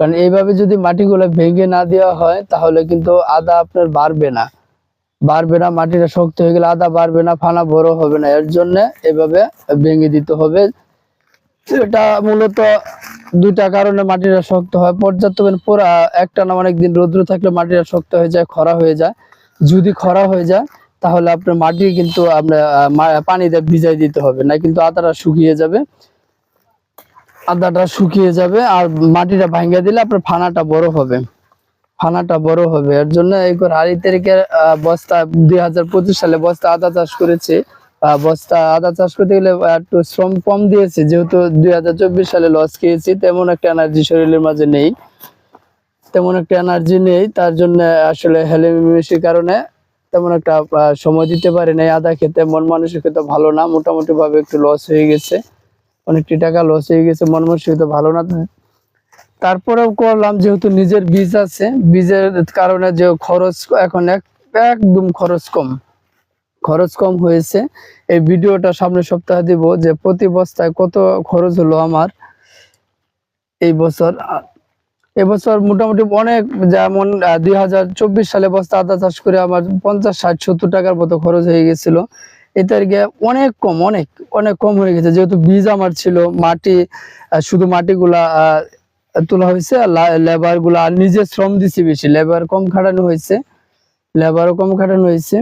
কারণ এইভাবে যদি মাটিগুলো ভেঙে না দেওয়া হয় তাহলে কিন্তু আদা আপনার বাড়বে না। বাড়বে না মাটিটা শক্ত হয়ে গেলে আদা বাড়বে না ফানা বড় হবে না। এর জন্য এভাবে ভেঙে দিতে হবে। এটা মূলত দুইটা কারণে মাটিটা শক্ত হয়। পর্যাপ্ত পুরা একটা না অনেক দিন রৌদ্র থাকলে মাটিটা শক্ত হয়ে যায় খরা হয়ে যায়। যদি খরা হয়ে যায় তাহলে আপনার মাটি কিন্তু আপনার আহ, মা- পানি দিয়ে ভিজাই দিতে হবে না কিন্তু আদাটা শুকিয়ে যাবে। আদাটা শুকিয়ে যাবে আর মাটিটা ভাঙ্গা দিলে আপনার ফানাটা বড় হবে। ফানাটা বড় হবে। এর জন্য এই করে আড়াই তারিখের বস্তা, দুই হাজার পঁচিশ সালে বস্তা আদা চাষ করেছে। বস্তা আদা চাষ করতে গেলে একটু শ্রম কম দিয়েছে। যেহেতু দুই হাজার চব্বিশ সালে লস খেয়েছি, তেমন একটা এনার্জি শরীরের মাঝে নেই। তেমন একটা এনার্জি নেই, তার জন্য আসলে হেলেমিশির কারণে তেমন একটা সময় দিতে পারি নাই আদা খেতে। মন মানুষের মানসিকতা ভালো না মোটামুটি ভাবে একটু লস হয়ে গেছে। অনেকটি টাকা লস হয়ে গেছে, মন মানসিকতা ভালো না। তারপরেও করলাম, যেহেতু নিজের বীজ আছে, বীজের কারণে যে খরচ এখন একদম খরচ কম। খরচ কম হয়েছে। এই ভিডিওটা সামনের সপ্তাহে দিব যে প্রতি বস্তায় কত খরচ হলো আমার এই বছর। এবছর মোটামুটি অনেক, যেমন দুই হাজার চব্বিশ সালে বস্তা আদা চাষ করে আমার পঞ্চাশ, ষাট, সত্তর টাকার মতো খরচ হয়ে গেছিল। এটার গিয়ে অনেক কম, অনেক অনেক কম হয়ে গেছে। যেহেতু বীজ আমার ছিল, মাটি শুধু মাটিগুলা তোলা হয়েছে লেবারগুলা আর নিজে শ্রম দিছি বেশি। লেবার কম খাটানো হয়েছে, লেবারও কম খাটানো হয়েছে।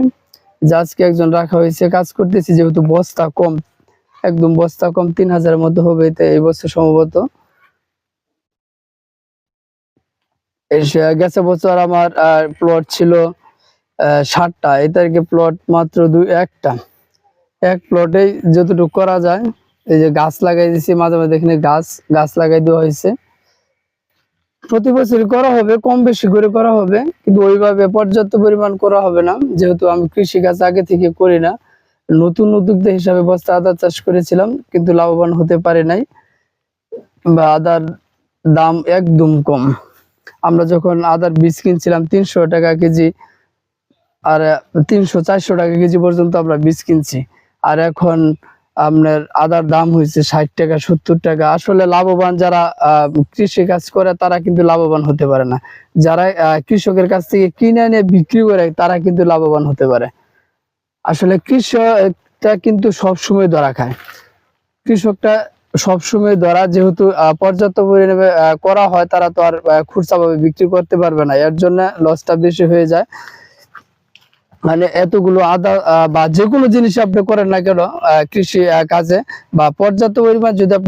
যে আজকে একজন রাখা হয়েছে, কাজ করতেছি, যেহেতু বস্তা কম, একদম বস্তা কম, তিন হাজারের মধ্যে হবে এই বছর সম্ভবত। গেছে বছর আমার প্লট ছিল ষাটটা। এই তারিখে প্লট মাত্র দুই, একটা। এক প্লটেই যতটুকু করা যায়, এই যে গাছ লাগাই দিয়েছি মাঝে মাঝে এখানে গাছ গাছ লাগাই দেওয়া হয়েছে। প্রতি বছর করা হবে, কম বেশি করে করা হবে, কিন্তু ওইভাবে পর্যাপ্ত পরিমাণ করা হবে না। যেহেতু আমি কৃষি কাজ আগে থেকে করি না, নতুন উদ্যোক্তা হিসাবে বস্তা আদা চাষ করেছিলাম, কিন্তু লাভবান হতে পারে নাই, বা আদার দাম একদম কম। আমরা যখন আদার বীজ কিনছিলাম তিনশো টাকা কেজি, আর তিনশো চারশো টাকা কেজি পর্যন্ত আমরা বীজ কিনছি। আর এখন আপনার আদার দাম হয়েছে ষাট টাকা, সত্তর টাকা। আসলে লাভবান যারা কৃষি কাজ করে, তারা কিন্তু লাভবান হতে পারে না। যারা কৃষকের কাছ থেকে কিনে এনে বিক্রি করে, তারা কিন্তু লাভবান হতে পারে। আসলে কৃষকটা কিন্তু সবসময় ধরা খায়। কৃষকটা সবসময় ধরা, যেহেতু পর্যাপ্ত পরিমাণে করা হয়, তারা তো আর খুচরাভাবে বিক্রি করতে পারবে না। এর জন্য লসটা বেশি হয়ে যায়। মানে এতগুলো আদা বা যে কোনো জিনিস আপনি করেন না কেন কৃষি কাজে বা পর্যাপ্ত পরিমাণ যদি আপনি